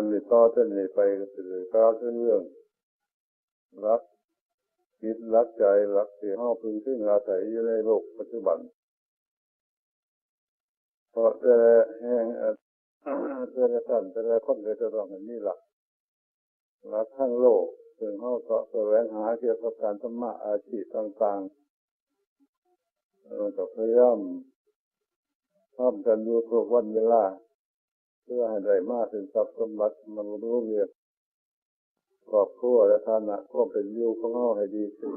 กันในต่อเส้นในไปก็คือการเรื่อง รักคิดรักใจรักเสียห้าพึงซึ่งอาศัยอยู่ในโลกปัจจุบัน เพราะแต่แห่งแต่ละท่านแต่ละคนก็จะต้องมีหลักรักทั้งโลกซึ่งเขาก็แสวงหาเกี่ยวกับการธรรมะอาชีพต่างๆเราก็พยายามทำกันอยู่ทุกวันเวลา เพื่อให้ได้มากถึงทรัพย์สมบัติมันรู้เรียนครอบครัวและฐานะก็เป็นอยู่ของเขาให้ดีขึ้น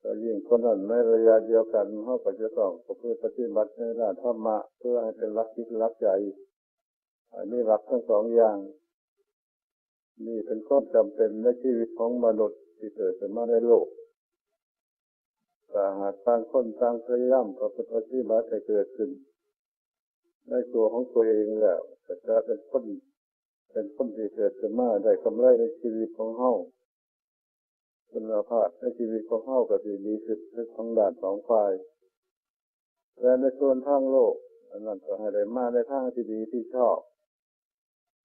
แต่ยิ่งคนนั้นในระยะเดียวกันเขาก็จะต้องเพื่อปฏิบัติในด้านธรรมะเพื่อให้เป็นรักคิดรักใจ อันนี้รักทั้งสองอย่าง นี่เป็นข้อจำเป็นในชีวิตของมนุษย์ที่เกิดขึ้นมาในโลกแต่หากต่างคนต่างพยายามประพฤติปฏิบัติให้เกิดขึ้น ในตัวของตัวเองแล้วจะเป็นคนเป็นคนที่เกิดขึ้นมาได้กำไรในชีวิตของเฮาคุณภาพในชีวิตของเฮาก็ดีดีขึ้นทั้งด้านสองฝ่ายและในส่วนทางโลกอันนั้นก็ให้ได้มาในทางที่ดีที่ชอบ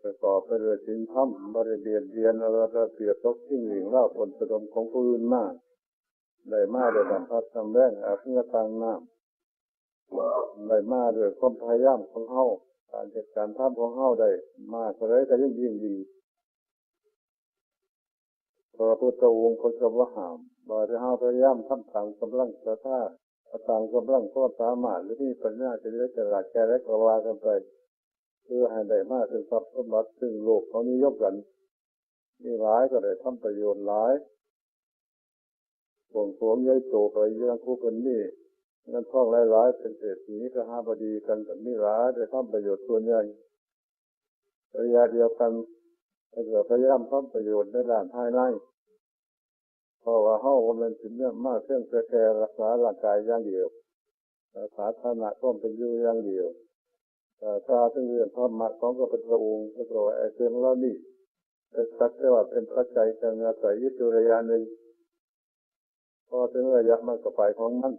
ประกอบไปด้วยสินธรรมบริเบียนเรียนอะไรเปรียบตกทิ้งหลิงเล่าผลสะดมของผู้อื่นมากได้มาได้สัมผัสทำแรงอาเพื่อทางน้ำ ได้มาด้วยความพยายามของเฮาการจัดการทำของเฮาได้ มากเลยก็ยิ่งยิ่งดีพระพุทธองค์คนกำว่าหามบาที่เฮาพยายามทำต่ามกำลังศรัทธาตามกำลังก็สามารถหรือมีปัญญาจะเลือกจะหลักแก่และกวากันไปเพื่อให้ได้มากถึงทรัพย์สมบัติซึ่งโลกเขานิยมกัน มีหลายก็ได้ทำประโยชน์หลายห่วงสวมยัยโตไปยังคู่กันนี่ เงินทองหลายๆเป็นเศรษฐีก็หาบดีกันกับมีหลายได้ทำประโยชน์ส่วนใหญ่ระยะเดียวกันเราพยายามทำประโยชน์ในด้านภายในเพราะว่าเฮามันถึงเนี่ยมากเครื่องแก่รักษาร่างกายอย่างเดียวสาธารณะก็เป็นอยู่อย่างเดียวแต่ถ้าถึงเรื่องธรรมะของก็เป็นพระองค์ก็ตัวไอเรื่องเหล่านี้เป็นสักแต่ว่าเป็นปัจจัยการอาศัยยึดระยะหนึ่งพอถึงระยะมันก็ไปของมัน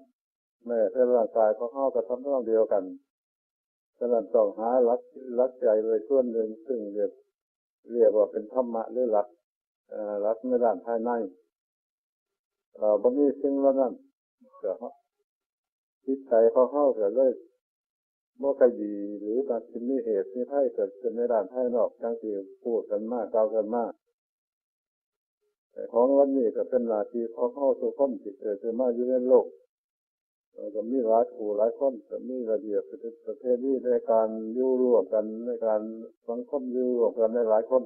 แม่แต่ร่างกายของเขาก็ทำเรื่องเดียวกันฉะนั้นต้องหาลักลักใจเลยส่วนหนึ่งซึ่งเรียกเรียกว่าเป็นธรรมะหรือหลักลักในด้านภายในเราบางทีสิ่งแล้วนั้นเกิดจิตใจเขาเข้าเกิดเลยเมื่อใครดีหรือการที่มีเหตุมีไพ่เกิดขึ้นในด้านภายนอกจังที่พูดกันมากกล่าวกันมากแต่ของวันนี้ก็เป็นนาทีของเข้าสุขมจิตเกิดขึ้นมาอยู่ในโลก ก็มีหลายผู้หลายคนก็มีระเบียบประเทศนี้ในการยู่ร่วมกันในการสังคมยู่ร่วมกันในหลายคน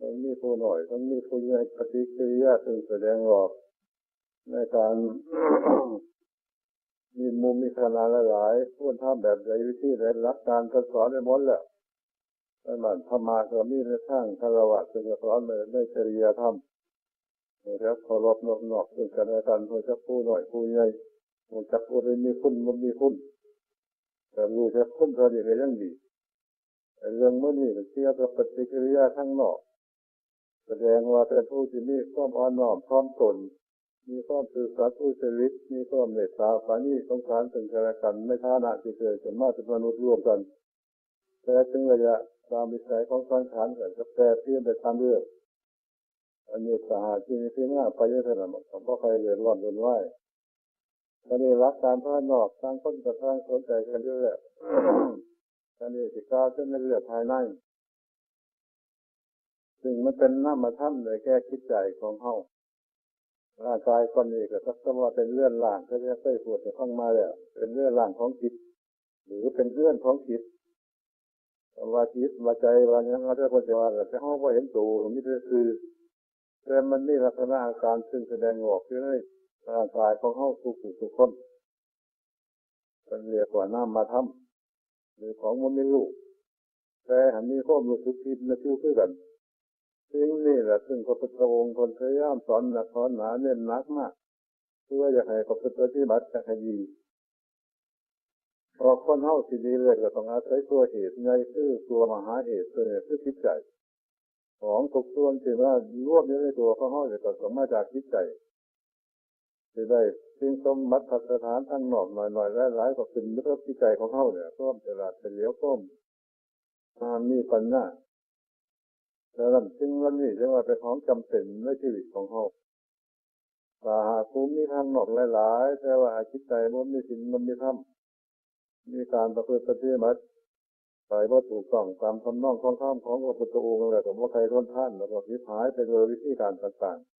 ต้องมีผู้หน่อยต้องมีผู้ใหญ่ปฏิกิริยาซึ่งแสดงออก ในการมีมุมมีขนาดหลายพูดทำแบบใดวิธีใดรักการสอนในมดแหละมันธรรมะก็มีในทางคารวะจะสอนในจริยธรรมนะครับเคารพนอบนอบซึ่งกันและกันเพื่อจะผู้หน่อยผู้ใหญ่ มันจับอะไรมีคุณมันมีคุณแต่รู้จักคุณเราดีก็ยังดีเรื่องมื่อนี้เกี่ยวกับปฏิกิริยาทั้งนอก แสดงว่าเป็นผู้ที่มีความอ่อนน้อมพร้อมตน มีความสื่อสารผู้ชริตมีความเมตตาปานีสงสารถึงกันและกันไม่ท่านาที่เคยสมมาเป็นมนุษย์ร่วมกัน แต่ถึงระยะตามวิสัยของสังขารก็จะแปรเปลี่ยนไปตามเรื่องอันนี้สหาที่มีที่หน้าไปเยอะขนาดนั้นเพราะใครเดือดร้อนรุนไหว ตอนนี้รักการภายนอกทางคนกับทางสนใจกันเยอะตอนนี้สิกาวขึ้นในเรื่องภายในซึ่งมันเป็นน้ามาทำเลยแก้คิดใจของเขาร่างกายคนนี้ก็สักว่าเป็นเลื่อนล่างก็จะเคยปวดจะข้างมาแล้วเป็นเลื่อนล่างของจิต หรือเป็นเลื่อนของจิตว่าจิตว่าใจว่าอย่างนั้นถ้าคนจะว่าแต่ห้องก็เห็นตัวมิได้คือแต่มันนี่ลักษณะอาการซึ่งแสดงออกอยู่ใน ร่างกายของเขาทุกทุกคนเป็นเรียกว่าน้ำมาทำหรือของมันไม่รู้แต่หันนี้ข้อมูลสุขิดนะชื่อคือกันสิ่งนี้แหละซึ่งพระพุทธองค์คนพยายามสอนหนักสอนหนาเน้นหนักมากเพื่อจะให้พระพุทธปฏิบัติจะให้ดีพอคนเท่าที่ดีเลยก็ต้องอาศัยตัวเหตุในคือตัวมหาเหตุตัวเนี่ยคือจิตใจ ของทุกส่วนที่ว่ารวบอยู่ในตัวเขาห้อยก็ต้องมาจากจิตใจ จะได้สิ่งสมบัติสถานทั้งนอกหน่อยๆหลายๆก็เป็นเรื่องที่ใจของเขาเนี่ยต้มตลาดเฉลียวต้มมีปัญญาแต่ลำจึงวันนี้จะว่าเป็นของจำเป็นในชีวิตของเขาถ้าหากภูมิทางนอกหลายๆแต่ว่าคิดใจมันมีสิ่งมันมีธรรมมีการประพฤติปฏิบัติไปว่าถูกต้องตามคำน้องของข้ามของพระพุทธองค์อะไรแต่ว่าใครท้นท่านแล้วก็คิดหายไปโดยวิธีการต่างๆ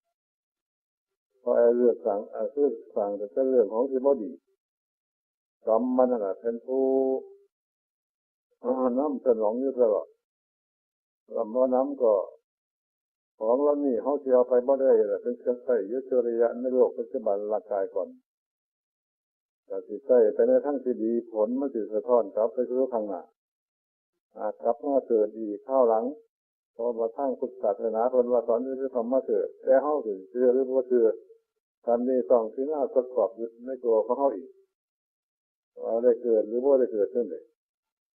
พอเรื่องสั่งไอ้เรื่องสั่งแต่เป็นเรื่องของที่บดีกรรมมันน่ะเป็นผู้น้ำสนองอยู่ตลอดลำว่าน้ำก็ของเรานี่เขาเชียวไปบ่ได้เลยเป็นเครื่องใส่ยุทธระยะในโลกปัจจุบันร่างกายก่อนแต่สิใส่ไปในทั้งที่ดีผลมันจะสะท้อนกลับไปสู่ข้างหน้าอาจกลับมาเกิดอีกข้าวหลังพอมาทั้งพุทธศาสนาคนว่าสอนที่ทำมาเกิดแต่เขาถึงเชื่อหรือว่าเชื่อ ทำนี้ต้องที่น่าประกอบในตัวของเขาอีกว่าได้เกิดหรือว่าได้เกิดขึ้นเลย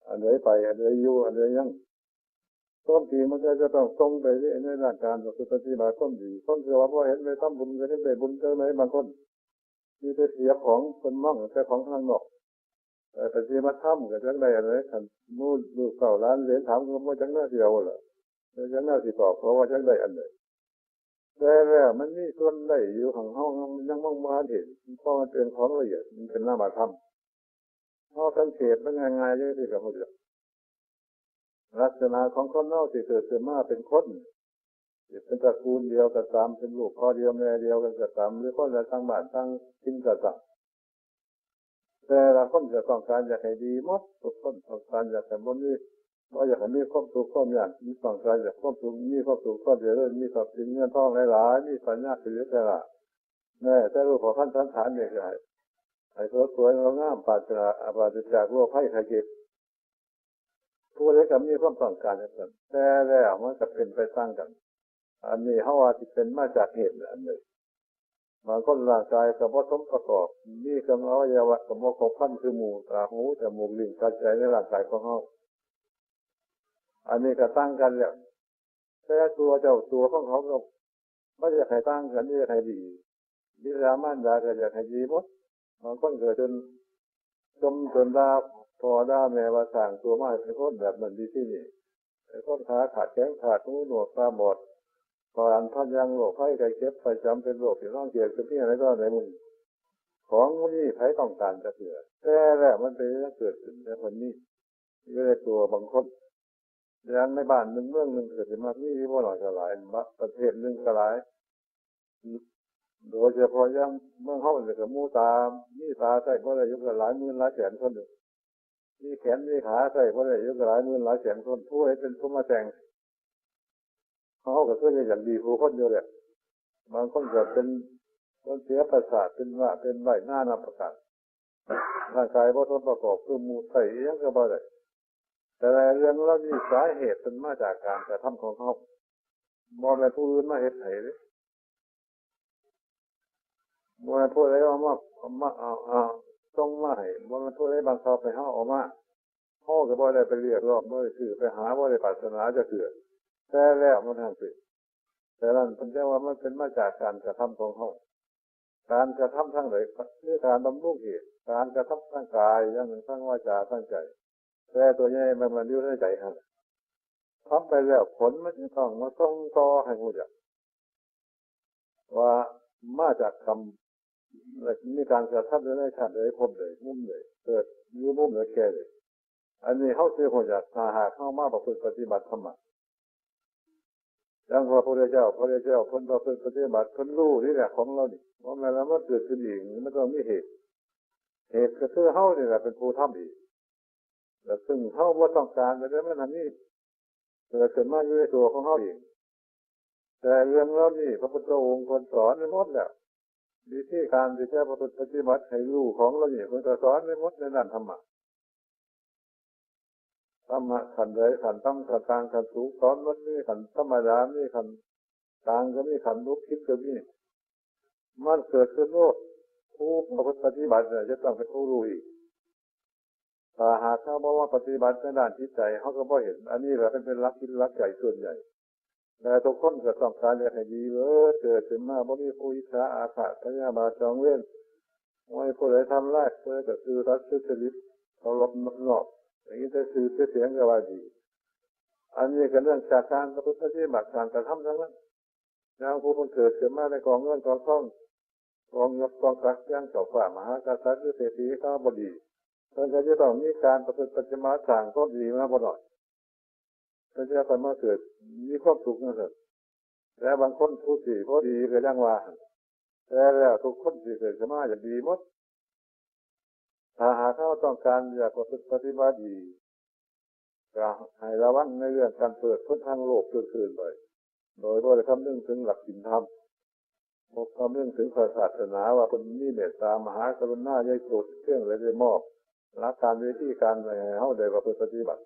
อันไหนไปอันไหนอยู่อันไหนยังต้นทีมันก็จะต้องตรงไปในหลักการปฏิบัติต้นดีต้นเสียว่าพอเห็นไปทำบุญก็เห็นไปบุญเจอไหมบางคนมีแต่เสียของคนมั่งแต่ของทางนอกแต่ปฏิบัติธรรมก็จังได้อะไรกันมู่ดูเก่าล้านเหรียญถามก็ว่าจังหน้าเดียวเหรอจังหน้าสิตอบเพราะว่าจังได้อันไหน แต่แล้วมันมีส่วนได้อยู่ของห้องยังมองมาเห็นเพราะมันเป็นของละเอียดมันเป็นหน้ามาทำเพราะสังเกตมันง่ายๆยังที่กับเขาเดียวลักษณะของคนนอกที่เกิดขึ้นมาเป็นคนเป็นตระกูลเดียวกับตามเป็นลูกพ่อเดียวแม่เดียวกันกับตามหรือคนละทั้งบ้านทั้งทิ้งกับตามแต่ละคนจะต้องการอยากให้ดีมดทุกคนต้องการอยากให้บนนี้ ว่าอยากให้มีความสุขความอยากมีต้องการอยากความสุขมีความสุขความเจริญมีทรัพย์สินเงินทองหลายๆมีสัญญาถือแต่ละแม่แต่รูปของท่านสันฐานเนี่ยไงไอ้ตัวสวยเรางามปาจาอาบาจจากโลกไพ่ไข่เก็บผู้ใดก็มีความต้องการกันแต่แล้วมันก็เป็นไปสร้างกัน อันนี้เขาว่าที่เป็นมาจากเหตุอันหนึ่งบางคนร่างกายกับว่าสมประกอบ มีกำลังวัยวะกับว่าของพันคือหมูตาหูจมูกลิ้นกระจายในร่างกายของเขา อันนี้ก็ตั้งกันแล้วแต่ตัวเจ้าตัวของเขาก็ไม่จะใครตั้งกันไม่จะใครดีวิรามันดาก็จะใครดีหมดบางคนเกิดจนจมจนดาพอด้แม่ว่าสั่งตัวมาเป็นคนแบบมันดีที่นี่เป็นคนขาขาดแข้งขาดหูหนวกตาบอดก่อนท่านยังโรคไข้ไข้เจ็บไข้จำเป็นโรคที่ต้องเกี่ยวกับที่อะไรก็ในมึงของมุนี่ใครต้องการจะเกิดแต่แหละมันเป็นเกิดขึ้นในคนนี้อยู่ในตัวบางคน อย่างในบ้านหนึ่งเมืองหนึ่งเกิดมาที่นี่ว่าหน่อยก็หลายประเทศหนึ่งก็หลายโดยเฉพาะยังเมืองเขาเลยกับมูตามีตาใส่ก็ได้ยกหลายหมื่นหลายแสนคนหนึ่งมีแขนมีขาใส่ก็ได้ยกหลายหมื่นหลายแสนคนผู้ให้เป็นผู้มาแต่งเขาก็คืออย่างดีผู้คนเยอะเลยบางคนเกิดเป็นคนเสียประสาทเป็นว่าเป็นใบหน้านาประกาศร่างกายว่าทนประกอบคือมูใส่ยังก็บ่ได้ แต่เรื่องเรานี่สาเหตุเป็นมาจากการกระทำของเขาบอแม่ผู้อื่นมาเหตุไหนเลยบอแม่ผู้ใดเอามาเอามาเอาเอาต้องมาให้บอแม่ผู้ใดบางคราวไปห้าออกมาห้อก็บ่ได้ไปเรียกรอบบ่ได้คือไปหาบ่ได้ปัสนาจะเกิดแต่แล้วมันทางสิแต่นั้นเป็นแต่ว่ามันเป็นมาจากการกระทำของเขาการกระทำทั้งหลายคือการบำรุงเหตุการกระทำทั้งกายอย่างหนึ่งทั้งวาจาทั้งใจ แต่ตัวใหญ่มันมันอยู่ในใจฮะทำไปแล้วผลมันจะต้องมาต้องต่อให้หูจักว่ามาจากคำมีการกระทำในชาติเลยพบเลยมุ่มเลยเกิดยืมมุ่มเลยแก่เลย อันนี้เขาซื้อหัวจากถ้าหากเข้ามาประพฤติปฏิบัติธรรมะยังพระพุทธเจ้าพระพุทธเจ้าคนประพฤติปฏิบัติคนรู้นี่แหละของเราดิว่าแม้แล้วมันเกิดขึ้นเองมันต้องมีเหตุ เหตุก็คือเฮานี่แหละเป็นผู้ทำอีก ซึ่งเฮาว่าต้องการแต่ได้มันทำนี่เกิดขึ้นมาอยู่ในตัวของเฮาเองแต่เรื่องเรานี่พระพุทธองค์คนสอนในมดแล้ววิธีการที่จะประพฤติปฏิบัติให้รู้ของเรานี่คนสอนในมดในนั้นธรรมะธรรมะขันเลยขันตั้งขันกลางขันสูงสอนมันมีขันธรรมดามีขันกลางก็มีขันลุกคิดก็มีมันเกิดขึ้นโลกผู้ปฏิบัติจะต้องเป็นผู้รู้อีก ถ้าหากเขาบอกว่าปฏิบัติในด้านจิตใจเขาก็บ่เห็น อันนี้แหละเป็นเป็นรักคิดรักใจส่วนใหญ่ แต่ทุกคนก็ต้องการอยากให้ดีเลยเกิดขึ้นมาบ่มีผู้อิจฉาอาฆาตพยาบาทจองเว้นไม่ผู้ใดทำร้ายผู้ใดก็คือรักทุจริตเขาลบนอกอย่างนี้จะซื้อเสียงก็ว่าดี อันนี้ก็เรื่องจากการประพฤติปฏิบัติการกระทำทั้งนั้นอย่างผู้คนเกิดเกิดมาในกองเงินกองทองกองยศกองทรัพย์ย่างเจ้าฝ่ามหากษัตริย์หรือเศรษฐีข้าบดี เพื่อจะต้องมีการประพฤติปฏิบัติต่างก็ดีมาบ่หน่อยเพื่อจะคนมาเกิดมีความสุขนั่นและแต่บางคนผู้สี่ก็ดีก็ยังว่าแต่แล้วทุกคนที่เกิดขึ้นมาอย่างดีหมดถ้าหากเขาต้องการอยากประพฤติปฏิบัติดีก็ให้ระวังในเรื่องการเปิดพ้นทางโลกเกิดขึ้นไปโดยว่าคำนึงถึงหลักศีลธรรมบอกคำนึงถึงศาสนาว่าคนนี้เมตตามหากรุณาใหญ่โกรธเครื่องเลยได้มอบ รักการวิธีการไปเข้าได้ประพฤติปฏิบัติ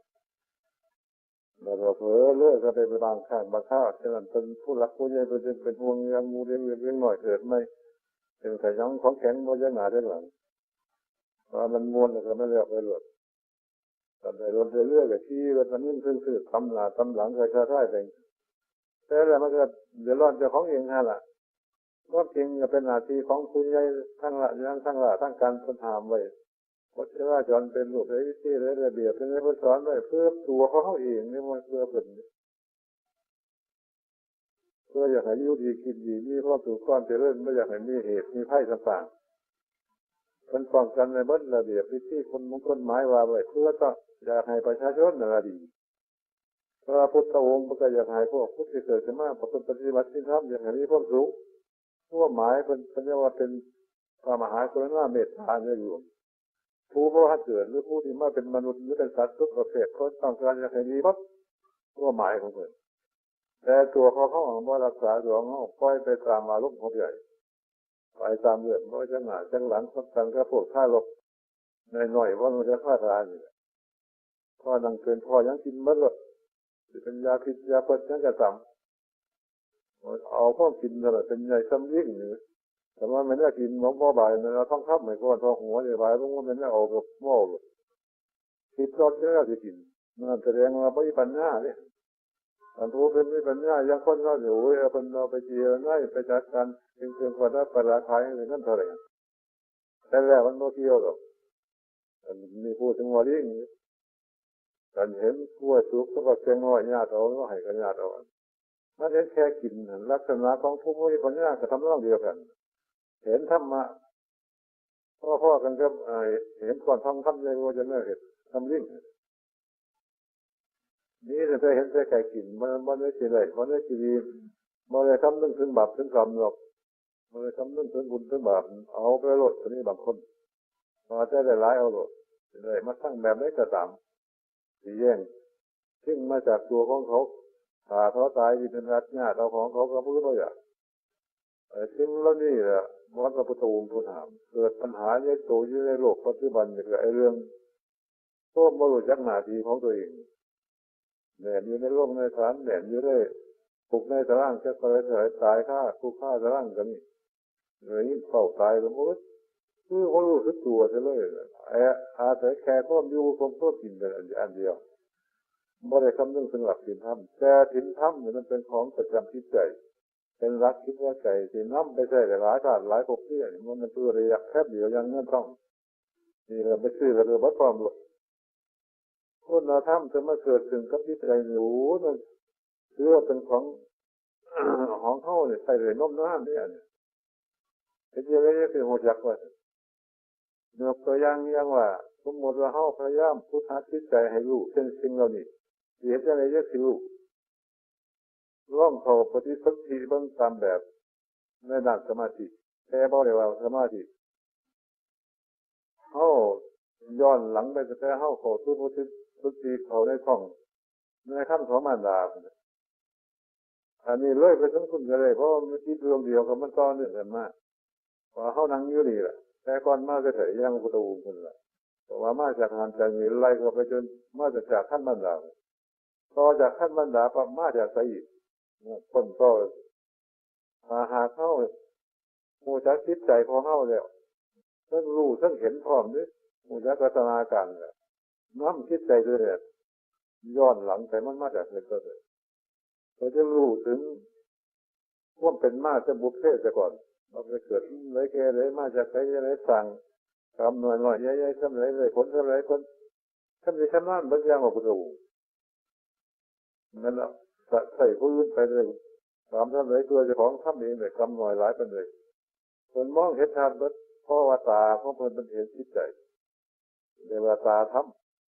แล้วก็เผลอเลิกก็ได้ไปบางข้างบางข้าวฉะนั้นเป็นผู้รักผู้ใหญ่เป็นเป็นห่วงยังมูเรียงเรียงหน่อยเกิดไม่เป็นใส่ยังของแข็งโมยังหนาได้หลังว่ามันมวนแล้วก็ไม่เรียกไปหลุดแต่ในรถเรื่อยๆกับที่รถมันนิ่งขึ้นคือทำหนาทำหลังใครๆได้เองแต่แล้วมันก็เดือดร้อนเจ้าของเองฮะล่ะก็จริงจะเป็นหน้าที่ของคุณยายทั้งละยังทั้งละทั้งการพัฒนาไว้ กฎจราจรเป็นรูปวิธีและระเบียบเป็นระเบียบสอนไว้เพื่อตัวเขาเขาเองนี่มันเพื่อเป็นเพื่ออยากให้ยุดีกินดีมีความสุขความเจริญไม่อยากให้มีเหตุมีไพ่ต่างๆเป็นป้องกันในบทระเบียบวิธีคนมงคลหมายว่าไว้เพื่อต้องอยากให้ประชาชนน่ะดีพระพุทธองค์ก็อยากให้พวกผู้ที่เกิดขึ้นมาประพฤติปฏิบัติที่ทำอย่างนี้พวกรู้พวกหมายเป็นเป็นว่าเป็นพระมหากรุณาเมตตาเนี่ยอยู่ ผู้พระเกิดหรือผู้ที่มาเป็นมนุษย์หรือเป็นสัตว์ทุกประเภทเขาต้องการอยากให้ดีปั๊บพวหมายของเพื่นแต่ตัวเขาเขาของว่ารักษาตัวเขาปล่อยไปตามอารมณ์ของใหญ่ไปตามเรื่องว่าจะหนาจังหลังสักกันก็พวกท่าลบในหน่อยว่ามันจะฆ่าทานนี่พ่อนังเกินพ่อยังกินมัดเลยเป็นยาพิษยาพิษยังกระทำเอาข้อกินอะไรเป็นใหญ่ซ้ำยิ่งหรือ แต่ว่าไม่ได้กินหมอบ่ายเราท้องทับไม่ก้อนท้องหัวเนี่ยบายเพราะว่ามันไม่เอากับหม้อลยคิดรสเยอะจะกินนั่นแสดงว่าไม่ปัญญาเนี่ยอันรู้เป็นไม่ปัญญายังคนเราอยู่เออเป็นเราไปเจียง่ายไปจัดการเพียงเพียงคนละประคายอะไรนั่นเท่าไหร่แต่แล้วมันโนเกี่ยวหรอกมีผู้ถึงวันนี้กันเห็นกล้วยสุกก็เชียงน้อยญาติเอาก็ให้กันญาติเอามันเห็นแค่กินลักษณะของผู้ไมีปัญญาก็ทำนองเดียวกัน เห็นธรรมะพ่อพ่อกันก็เห็นก่อนทำทำเลยว่าจะเลิกเห็นทำริ่งนี่จะเห็นแค่ไก่กินมันมันไม่ใช่เลยมันไม่ใช่ดีมันเลยทำนึงถึงบาปถึงกรรมหรอกมันเลยทำนึงถึงบุญถึงบาปเอาไปลดตัวนี้บางคนมาจะได้ร้ายเอาหลดเลยมาตั้งแบบนี้ก็ตามสีแย่งซึ่งมาจากตัวของเขาขาเขาตายที่เป็นรัดญาติเราของเขาก็พูดว่าอย่าง ซึ่งแล้วนี่แหละวัดพระพุทธองค์ทูลถามเกิดปัญหาใหญ่โตอยู่ในโลกปัจจุบันเนี่ยคือไอ้เรื่องก็บรรลุจักหนาทีของตัวเองแหนอยู่ในโลกในฐานแหนอยู่ได้ปลุกในตารางจะคอยเฉยตายฆ่าคู่ฆ่าตารางกันนี่เลยเฝ้าตายแล้วมุดคือเขารู้สึกตัวเฉยเลยไอ้อาศัยแค่ข้อมอยู่คงตัวกินเป็นอันเดียวไม่ได้คำนึงถึงหลักสินธรรมแต่สินธรรมเนี่ยมันเป็นของประจำจิตใจ เป็นรักคิดว่าใจสินน้ำไปใช่หลายชาติหลายภพที่มันเป็นตัวระยะแคบเดียวยังเงื่อนต้องนี่เราไปซื้อเราบัดความหลดคุณธรรมจะมาเกิดถึงกับจิตใจหนูมันเชื่อเป็นของของเข้าเนี่ยใส่เลยน้มน้ำเนี่ยเป็นยังไงคือหัวจักว่าเนื้อตัวอย่างยังว่า สมมติว่าเขาพยายามพุทธจิตใจให้รู้เช่นสิ่งเหล่านี้เหตุอะไรจะสิรู้ ร่องเขาปฏิสัมพีเบื้องตามแบบในด้านสมาธิแต่บอกเลยว่าสมาธิเขาย้อนหลังไปแต่เขาเขาสู้พุทธิสุทีเขาในท้องในขั้นของมารดาอันนี้เลยไปทั้งคุณกันเลยเพราะมันคิดรวมเดียวกับมันตอนนึงกันมากพอเขานั่งอยู่นี่แหละแต่ก่อนมาก็เถยยังพุทธวงศ์คนละเพราะว่ามาจากงานจากมีไล่ก็ไปจนมาจากขั้นบรรดาต่อจากขั้นบรรดาปั๊มาจากไสอีก คนก็มาหาเข้ามูจักคิดใจพอเข้าแล้วท่านรู้ท่านเห็นพร้อมนี่มูจักกัตนาการเลยน้ำคิดใจด้วยเนี่ยย้อนหลังไปมันมาจากไหนก็เลยเราจะรู้ถึงว่าเป็นมาจะบุพเพจะก่อนเราไปเกิดเลยแกเลยมาจากไหนอะไรสั่งทำหน่อยหน่อยใหญ่ๆทำไรเลยผลทำไรคนทำในชั้นนั้นบางอย่างของพุทธองค์นั่นแหละ จะใส่ผู้อื่นไปเลยตามท่านเลยตัวเจ้าของทำเองเลยกำหน่อยหลายเป็นเลยคนมองเห็นทานเบิดเพราะว่าตาของเพิ่นมันเห็นจิตใจเรียกว่าตาท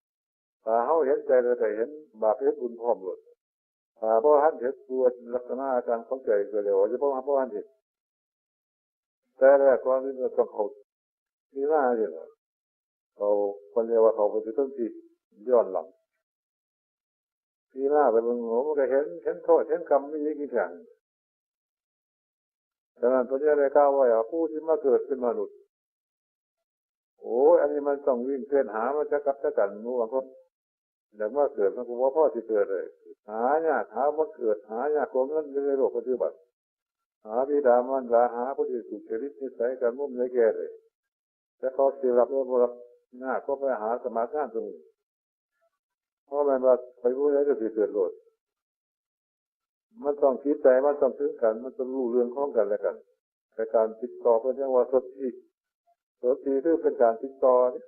ำตาเขาเห็นใจเลยแต่เห็นบาปเห็นบุญพร้อมหมดตาพราะท่านเห็นตัวลักษณะอาการของใจก็เลยว่าจะเพราะเพราะท่านเห็นแต่แรกก่อนนี่เราต้องเขาที่หน้าเนี่ยเขาคนเรียกว่าเขาไปต้นที่ย้อนหลัง ที่าไปเบิ่งหัวมันก็เห็นเห็นโทษเห็นกรรมไม่ยิ่งกี่อย่างดังนั้นพระเจ้าได้กล่าวว่าผู้ที่มาเกิดเป็นมนุษย์โอ้อันนี้มันต้องวิ่งเพื่อนหามาจะกับจะกันมู่บางคนเดี๋ยวมาเกิดมันก็ว่าพ่อที่เกิดเลย หายากหาบ่เกิดหายากโกงเงินในโลกปัจจุบันหาบิดามันลาหาผู้ที่สุจริตนิสัยการมุ่งในแก่เลยแต่เขาสิรับว่าบ่รับหน้าก็ไปหาสมาธิตรงนี้ ราะมันว่าไปผู้ใดก็สิเกิดโลดมันต้องคิดใจมันต้องถึงกัน มันต้องรู้เรื่องของกันและกันแต่การติดต่อเป็นยังว่าสติสติคือเป็นการติดต่อนี่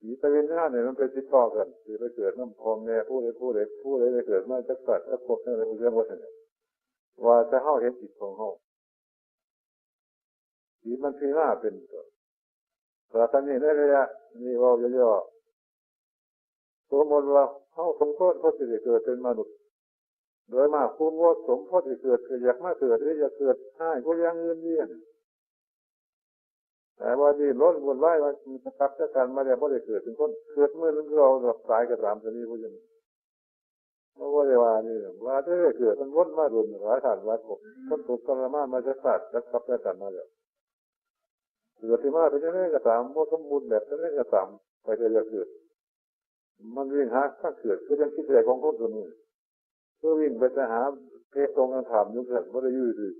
ผีตะเวนหน้าเนี่ยมันเป็นติดต่อกันคือไปเกิดน้ำพองแม่ผู้ใดผู้ใดผู้ใดไปเกิดมาจะกัดจะกบอะไรเรื่องว่าเนี่ยว่าจะเข้าเห็นจิตของเขาผีมันพีหน้าเป็นตัวแต่ตอนนี้ในระยะนี่ว่าเยอๆ สมมติว่าเขาสมโพธิเขาจะเกิดเป็นมนุษย์โดยมากคุณว่าสมโพธิเกิดคืออยากมาเกิดหรืออยากเกิดให้ก็ยังเงินเยี่ยนแต่ว่าดีล้นวนไล่ว่าจะกลับจะกันมาแล้วไม่ได้เกิดเป็นคนเกิดเมื่อเราแบบตายกับสามชนิดพวกนี้เพราะว่าเดี๋ยวว่านี่ว่าถ้เกิดมันวนมาดุนหลายฐานวัดผมคนถูกกรรมามาจะสัตว์จะกลับจะกันมาแล้วเกิดที่มาเป็นยังไงก็ตามว่าสมบูรณ์แบบยังไงก็ตามไปจะจะเกิด มันวิ่งหาข้าเกิดก็ยังคิดใจของคนตัวนี้เพื่อวิ่งไปจะหาเพศตรงกันถามยุ่งเกิดไม่ได้ยืดยืด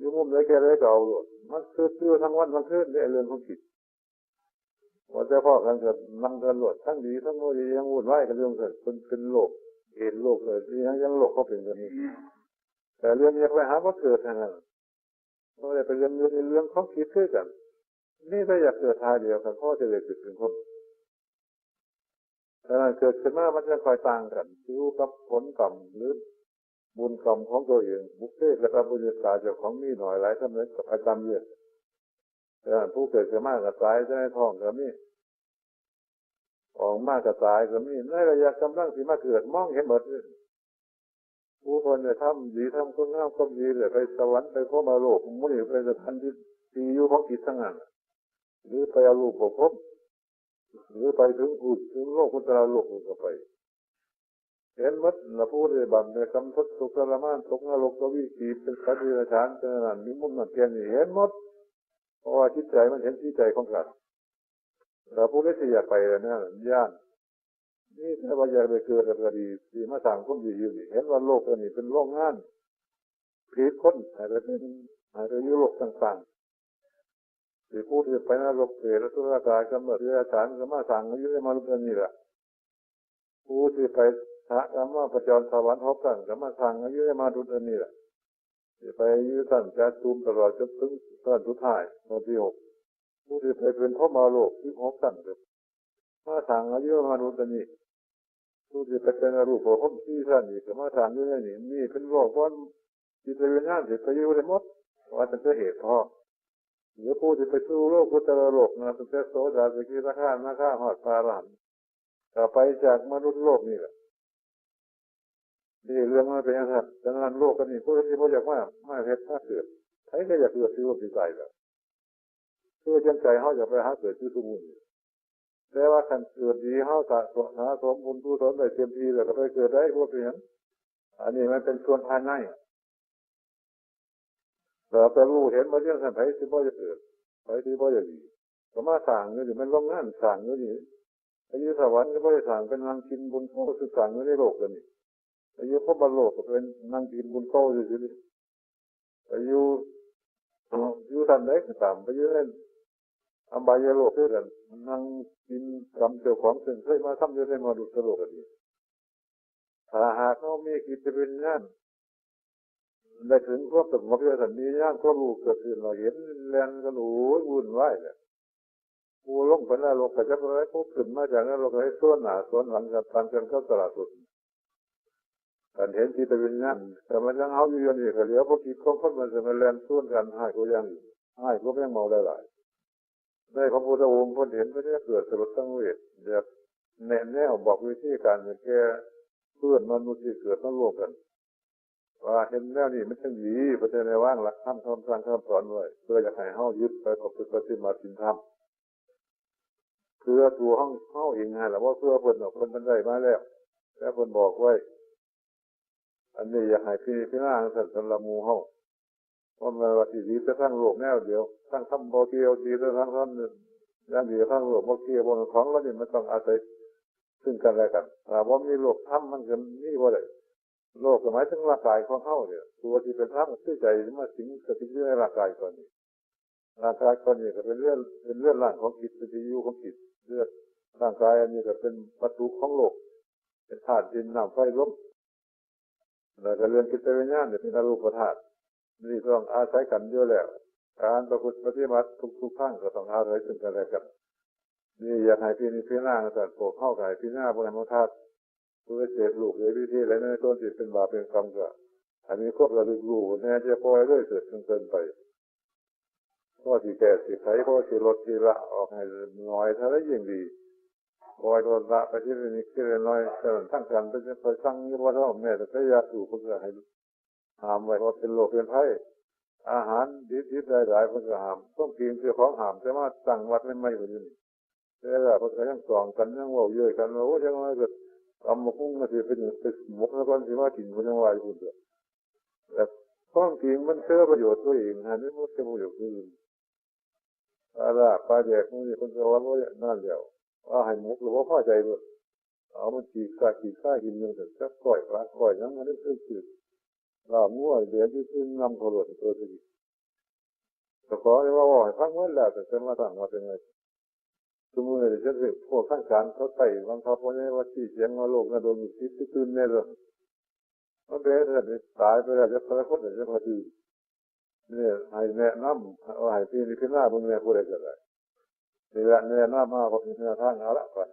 ยุ่งมุมเลยแค่เลยเก่าหลดมันคือคือทั้งวันทั้งคืนในเรื่องของจิตว่าจะพ่อกันเกิดนั่งกันหลดทั้งดีทั้งโมดียังวุ่นวายกันเรื่องเกิดเป็นเป็นโลกเห็นโลกเลยยังยังโลกเขาเป็นแบบนี้ แต่เรื่องนี้ไปหาว่าเกิดทางนั้นเพราะอะไรเป็นเรื่องเรื่องของคิดขึ้นกัน นี่ถ้าอยากเกิดทายเดียวกันพ่อจะเลยเกิดเป็นคน แต่เกิดขึ้นมามันจะคอยต่างกันอยู่กับผลกรรมหรือบุญกรรมของตัวเองบุคเทกระบุญศาเจ้าของมีหน่อยหลายสำเร็จกับอาจารย์เยอะแต่ผู้เกิดขึ้นมากกับตายจะได้ท้องก็มีออกมากกับตายก็มีในระยะกำลังที่มาเกิดมองเห็นหมดผู้คนจะทำดีทำคนงามคนดีเลยไปสวรรค์ไปพบมาโลกมุ่งไปสถานที่ดีอยู่ของจิตทั้งนั้นหรือไปอารูปภพ หรือไปถึงอุดถึงโลกพุทธาโลกก็ไปเห็นมัดละพูดเลยบังในคำทศสุกรมานตกนรกกวิกีเป็นสัตว์ดิฉานเป็นนั่นมีมุนมันเทียนเห็นมดเพราะว่าจิตใจมันเห็นจิตใจของกันเราพูดได้ที่อยากไปเลยนะย่านนี่ถ้าว่าอยากไปเกิดอะไรดีที่มาสั่งคนดีอยู่เห็นว่าโลกอันนี้เป็นโลกงานผีคนหายไปเป็นหายไปยุโรปต่างๆ ที่พูดที่ไปนรกเปรตสุรกายกำเนิดเรือฐานก็มาสั่งอายุได้มาลุกนี่แหละผู้ที่ไปพระกรรมประจรสวรรค์พบกันก็มาสั่งอายุได้มาดุจนี่แหละที่ไปยืดสั้นจะตูมตลอดจนถึงตอนสุดท้ายตอนที่หกผู้ที่ไปเป็นพ่อมาโลกที่หกสั้นเลยมาสั่งอายุมาดุจนี่ผู้ที่ไปเป็นรูปภพที่สั้นอีกก็มาสั่งอายุนี่นี่เป็นโลกว่าจิตวิญญาณที่ไปอยู่ได้หมดว่าเป็นเหตุพ่อ หรือผู้ที่ไปสู้โลกพุทธโลกนะเป็นโสดาสกิราข้านาข้าหอดปารันต่อไปจากมนุษย์โลกนี่แหละนี่เรื่องมันเป็นอย่างนั้นดังนั้นโลกกันนี่ผู้ที่เขาอยากว่าไม่เพชรถ้าเกิดใครก็อยากเกิดที่โลกที่ใจแบบเพื่อจนใจเขาอยากไปหาเกิดที่สมุนแต่ว่าขันเกิดดีเขาสะสมหาสมบุญกุศลได้เต็มที่แล้วก็ไปเกิดได้พวกเพียงอันนี้มันเป็นส่วนภายใน แต่ไปรู้เห็นมาเรื่องสันไผที่พ่อจะเกิดไผที่พ่อจะดีก็มาสั่งเงินมันลงงานสั่งเงินนี่อายุสวรรค์ก็พ่อจะสั่งเป็นนางกินบุญโตคือสั่งเงินในโลกกันนี่อายุพบโลกก็เป็นนางกินบุญโตอยู่ที่อายุอายุทันได้ก็ตามไปอายุนั่นอัมบายโลกด้วยกันนั่งกินกรรมเจ้าของสิ่งเคยมาทำอยู่ในมาดุสโลกกันดีถ้าหากเขามีกิจเป็นงาน ได้ถึงควบสงบด้วยสันนี้ย่างควบรู้เกิดขึ้นเราเห็นแรงกันโอ้ยวุ่นวายเนี่ยกูลงไปแล้วลงไปจะไปพบขึ้นมาจากนั้นเราก็ให้ส่วนหนาส่วนหลังกันตันกันเข้าตลาดสุดกันเห็นจิตวิญญาณแต่มันยังเอาอยู่อย่างนี้ก็เหลือพวกกิจของคนมันจะมาเล่นส่วนกันให้ก็ยังให้ก็ยังเมาได้หลายในพระพุทธองค์คนเห็นก็จะเกิดสลดตั้งเวทอยากแนะแนวบอกวิธีการแก้เพื่อนมนุษย์ที่เกิดมาร่วมกัน ว่าเห็นแนวนี้มันช่างดีพระเจ้าในว่างหลักธรรมคำสั่งคำสอนไว้เพื่อจะให้เฮายึดไปประพฤติปฏิบัติธรรมเพื่อตัวห้องเฮาเองไงล่ะว่าเพื่อเพิ่นออกเพิ่นมันได้มาแล้ว แล้วเพิ่นบอกไว้ อันนี้อยากให้พี่พี่น้าสันสำหรับหมูเฮาเพราะมันว่าที่ดีจะทั้งโลกแนวเดียวทั้งทำบ่เกียวดีจะทั้งท่านย่างดียวทั้งโลกบ่เกียวบนของแล้วนี่มันต้องอาศัยซึ่งกันและกันถ้าว่ามีโลกทำมันก็มีบ่ได้ โลกหมายถึงร่างกายของเฮาเนี่ยตัวที่เป็นธรรมคือใจมาสิงสถิตอยู่ในร่างกายก่อนนี้ร่างกายก่อนนี้ก็เป็นเรื่องเป็นเรื่องร่างของจิตเป็นที่อยู่ของจิตเรื่องร่างกายอันนี้ก็เป็นประตูของโลก เป็นธาตุดินน้ำไฟลมแล้วก็เรื่องกิจวิญญาณเนี่ยเป็นอรูปธาตุนี่ต้องอาศัยกันเยอะแล้ว การประพฤติปฏิบัติทุกๆขั้งก็ต้องอาศัยซึ่งกันและกันนี่อยากให้พี่นี่พี่หน้าแต่โผล่เข้าไก่พี่หน้าบนมธาตุ เพื่อเสพลูกเลยวิธีอะไรในต้นจิตเป็นบาปเป็นกรรมก็อันนี้ควบระลึกรู้แน่จะปล่อยเรื่อยเสร็จนเกินไปก็ที่แก่สิไขก็ที่ลดที่ละออกให้น้อยถ้าได้ยิ่งดีคอยโดนละไปที่นี่ที่น้อยแต่ทั้งกันไปจะคอยสั่งยี่ว่าเท่าแม่แต่พยายามถูกเพื่อให้ห้ามไว้เพราะเป็นโรคเป็นไข้อาหารดิบๆหลายๆเพื่อห้ามต้องกินคือของห้ามแต่ว่าสั่งวัดไม่ไม่เป็นนี่แต่ละเพื่อยังสองกันยังว่าเยอะกันว่าโอ้ยังไงก็ทำมาคุ้งก็จะเป็นเป็นหมกแล้วก็ที่ว่ากินมันยังไหวคุณเถอะแต่ต้องกินมันเชื่อประโยชน์ตัวเองฮะนี่มันเชื่อประโยชน์อื่นอะไรปลาแดกมันคนจะว่าว่านั่นเดียวว่าให้หมกหรือว่าพ่อใจด้วยเอามันจีกาจีก้ากินยังแต่จะก่อยปลาก่อยยังมันได้คือคือเรามั่วเดี๋ยวที่ขึ้นนำโทรศัพท์ตัวสิแต่ขอให้ว่าว่าให้พักเมื่อแล้วแต่จะมาสั่งมาเป็นไง สมมติเดี๋ยวจะเป็นพวกข้างการเขาไต่บางเขาพวกนี้ว่าที่เสียงว่าโลกนะโดนมีคิดตื่นแน่เลยมันเป็นอะไรตายไปแล้วจะพระพุทธจะพอดีเนี่ยให้แนะนำเอาให้พี่นี่ขึ้นหน้าบนเนี่ยพูดอะไรก็ได้นี่แหละแนะนำมาพอเป็นแนวทางเอาละก่อน